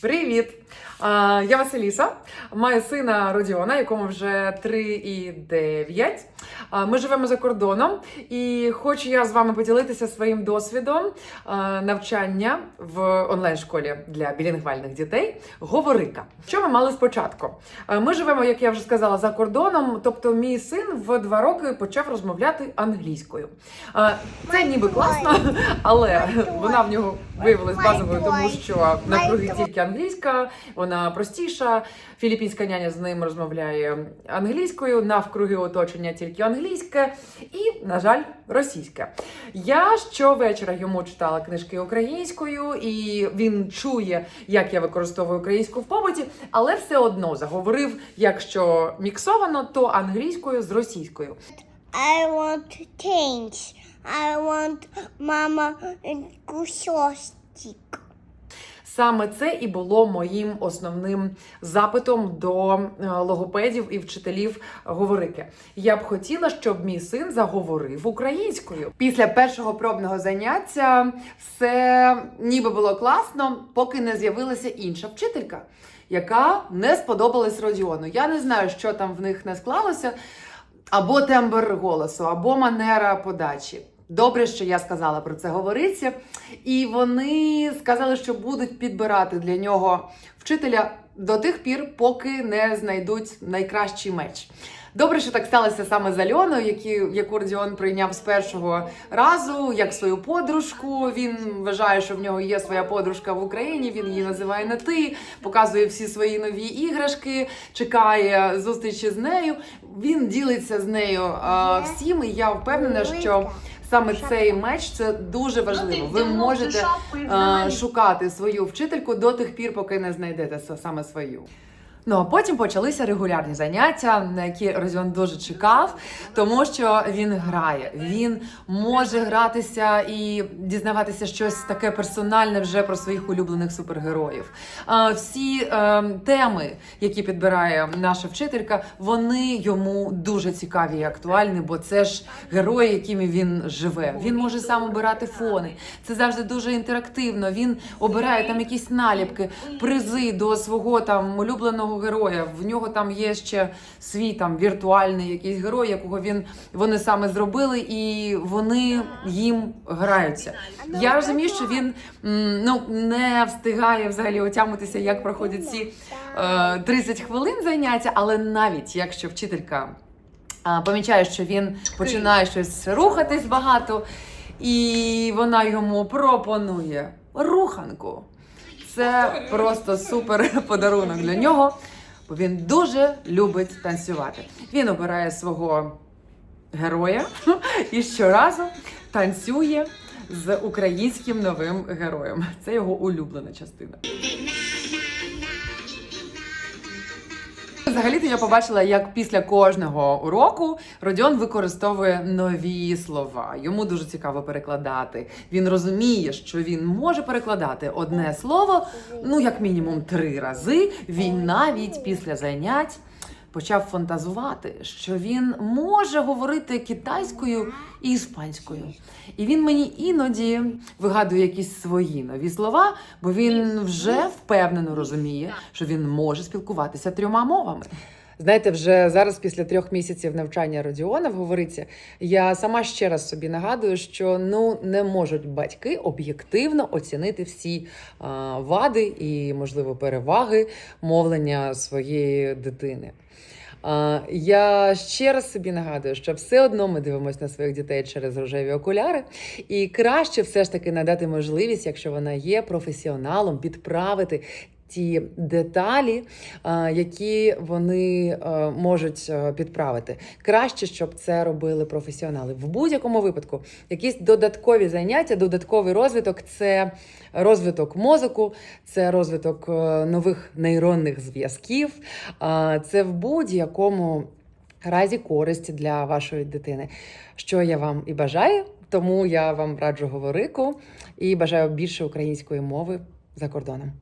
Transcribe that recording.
Привіт! Я Василіса, маю сина Родіона, якому вже 3 і 9. А, Ми живемо за кордоном, і хочу я з вами поділитися своїм досвідом навчання в онлайн-школі для білінгвальних дітей. Говорика. Що ми мали спочатку? Ми живемо, як я вже сказала, за кордоном. Тобто, мій син в 2 роки почав розмовляти англійською. Це ніби класно, але вона в нього виявилась базовою, тому що навкруги тільки англійська, вона простіша. Філіппінська няня з ним розмовляє англійською, навкруги оточення тільки англійське і, на жаль, російське. Я щовечора йому читала книжки українською, і він чує, як я використовую українську в побуті, але все одно заговорив, якщо міксовано, то англійською з російською. I want to change. I want mama кусочек. Саме це і було моїм основним запитом до е, логопедів і вчителів говорики. Я б хотіла, щоб мій син заговорив українською. Після першого пробного заняття все ніби було класно, поки не з'явилася інша вчителька, яка не сподобалась Родіону. Я не знаю, що там в них не склалося. Або тембр голосу, або манера подачі. Добре, що я сказала про це говориться. І вони сказали, що будуть підбирати для нього вчителя до тих пір, поки не знайдуть найкращий меч. Добре, що так сталося саме з Альоною, які, яку Родіон прийняв з першого разу, як свою подружку. Він вважає, що в нього є своя подружка в Україні. Він її називає не ти, показує всі свої нові іграшки, чекає зустрічі з нею. Він ділиться з нею а, всім. І я впевнена, що саме цей меч це дуже важливо. Ви можете е, шукати свою вчительку до тих пір, поки не знайдете саме свою. Ну а потім почалися регулярні заняття, на які Розіон дуже чекав, тому що він грає. Він може гратися і дізнаватися щось таке персональне вже про своїх улюблених супергероїв. Всі е, теми, які підбирає наша вчителька, вони йому дуже цікаві і актуальні, бо це ж герої, якими він живе. Він може сам обирати фони. Це завжди дуже інтерактивно. Він обирає там якісь наліпки, призи до свого там улюбленого героя. В нього там є ще свій там віртуальний якийсь герой, якого він вони саме зробили, і вони їм граються. Я розумію, що він ну не встигає взагалі отямитися, як проходять ці е, 30 хвилин заняття, але навіть якщо вчителька а, помічає, що він починає щось рухатись багато, і вона йому пропонує руханку. Це просто супер подарунок для нього, бо він дуже любить танцювати. Він обирає свого героя і щоразу танцює з українським новим героєм. Це його улюблена частина. Взагалі-то я побачила, як після кожного уроку Родіон використовує нові слова. Йому дуже цікаво перекладати. Він розуміє, що він може перекладати одне слово, ну як мінімум три рази. Він навіть після занять почав фантазувати, що він може говорити китайською і іспанською. І він мені іноді вигадує якісь свої нові слова, бо він вже впевнено розуміє, що він може спілкуватися трьома мовами. Знаєте, вже зараз, після трьох місяців навчання Родіона, говориться, я сама ще раз собі нагадую, що ну не можуть батьки об'єктивно оцінити всі а, вади і, можливо, переваги мовлення своєї дитини. Я ще раз собі нагадую, що все одно ми дивимося на своїх дітей через рожеві окуляри, і краще все ж таки надати можливість, якщо вона є професіоналом, підправити. Ті деталі, які вони можуть підправити, краще, щоб це робили професіонали. В будь-якому випадку, якісь додаткові заняття, додатковий розвиток це розвиток мозку, це розвиток е, нових нейронних зв'язків, це в будь-якому разі користь для вашої дитини. Що я вам і бажаю, тому я вам раджу говорику і бажаю більше української мови за кордоном.